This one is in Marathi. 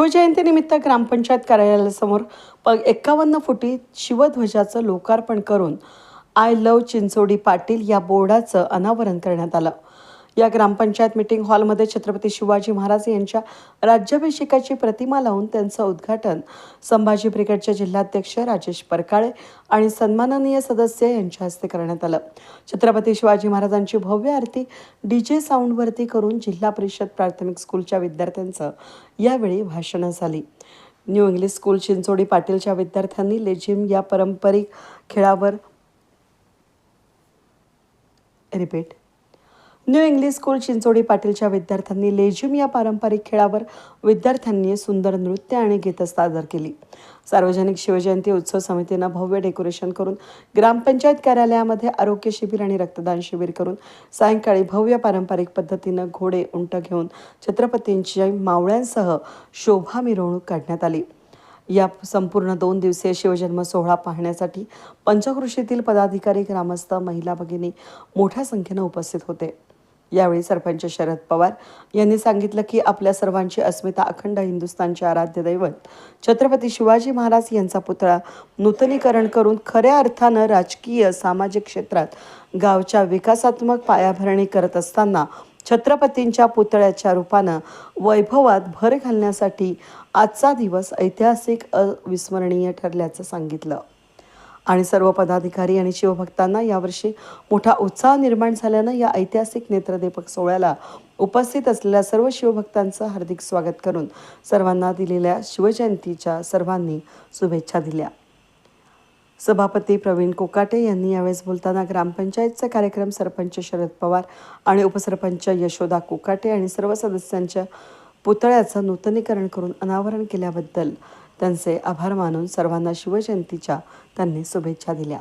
शिवजयंतीनिमित्त ग्रामपंचायत कार्यालयासमोर प एक्कावन्न फुटी शिवध्वजाचं लोकार्पण करून आय लव चिंचोडी पाटील या बोर्डाचं अनावरण करण्यात आलं. या ग्रामपंचायत मीटिंग हॉलमध्ये छत्रपती शिवाजी महाराज यांच्या राज्याभिषेकाची प्रतिमा लावून त्यांचं उद्घाटन. संभाजी ब्रिगेडचे जिल्हाध्यक्ष राजेश परकाळे आणि सन्माननीय सदस्य यांच्या हस्ते करण्यात आलं. छत्रपती शिवाजी महाराजांची भव्य आरती डीजे साऊंडवरती करून जिल्हा परिषद प्राथमिक स्कूलच्या विद्यार्थ्यांचं यावेळी भाषणं झाली. न्यू इंग्लिश स्कूल चिंचोडी पाटीलच्या विद्यार्थ्यांनी लेझिम या पारंपरिक खेळावर repeat. New English school Chinchodi पाटीलच्या विद्यार्थ्यांनी लेझिम या पारंपरिक खेळावर विद्यार्थ्यांनी सुंदर नृत्य आणि गीतं सादर केली. सार्वजनिक शिवजयंती उत्सव समितीनं भव्य डेकोरेशन करून ग्रामपंचायत कार्यालयामध्ये आरोग्य शिबिर आणि रक्तदान शिबिर करून सायंकाळी भव्य पारंपरिक पद्धतीनं घोडे उंट घेऊन छत्रपतींची मावळ्यांसह शोभा मिरवणूक काढण्यात आली. या संपूर्ण दोन दिवसीय शिवजन्म सोहळा पाहण्यासाठी पंचकृषीतील पदाधिकारी ग्रामस्थ महिला भगिनी मोठ्या संख्येनं उपस्थित होते. यावेळी सरपंच शरद पवार यांनी सांगितलं की आपल्या सर्वांची अस्मिता अखंड हिंदुस्थानचे आराध्य दैवत. छत्रपती शिवाजी महाराज यांचा पुतळा नूतनीकरण करून खऱ्या अर्थानं राजकीय सामाजिक क्षेत्रात गावच्या विकासात्मक पायाभरणी करत असताना छत्रपतींच्या पुतळ्याच्या रूपानं वैभवात भर घालण्यासाठी आजचा दिवस ऐतिहासिक अविस्मरणीय ठरल्याचं सांगितलं. आणि सर्व पदाधिकारी आणि शिवभक्तांना यावर्षी मोठा उत्साह निर्माण झाल्यानं या ऐतिहासिक नेत्रदीपक सोहळ्याला उपस्थित असलेल्या सर्व शिवभक्तांचं हार्दिक स्वागत करून सर्वांना दिलेल्या शिवजयंतीच्या सर्वांनी शुभेच्छा दिल्या. सभापती प्रवीण कोकाटे यांनी यावेळेस बोलताना ग्रामपंचायतचा कार्यक्रम सरपंच शरद पवार आणि उपसरपंच यशोदा कोकाटे आणि सर्व सदस्यांच्या पुतळ्याचं नूतनीकरण करून अनावरण केल्याबद्दल त्यांचे आभार मानून सर्वांना शिवजयंतीच्या त्यांनी शुभेच्छा दिल्या.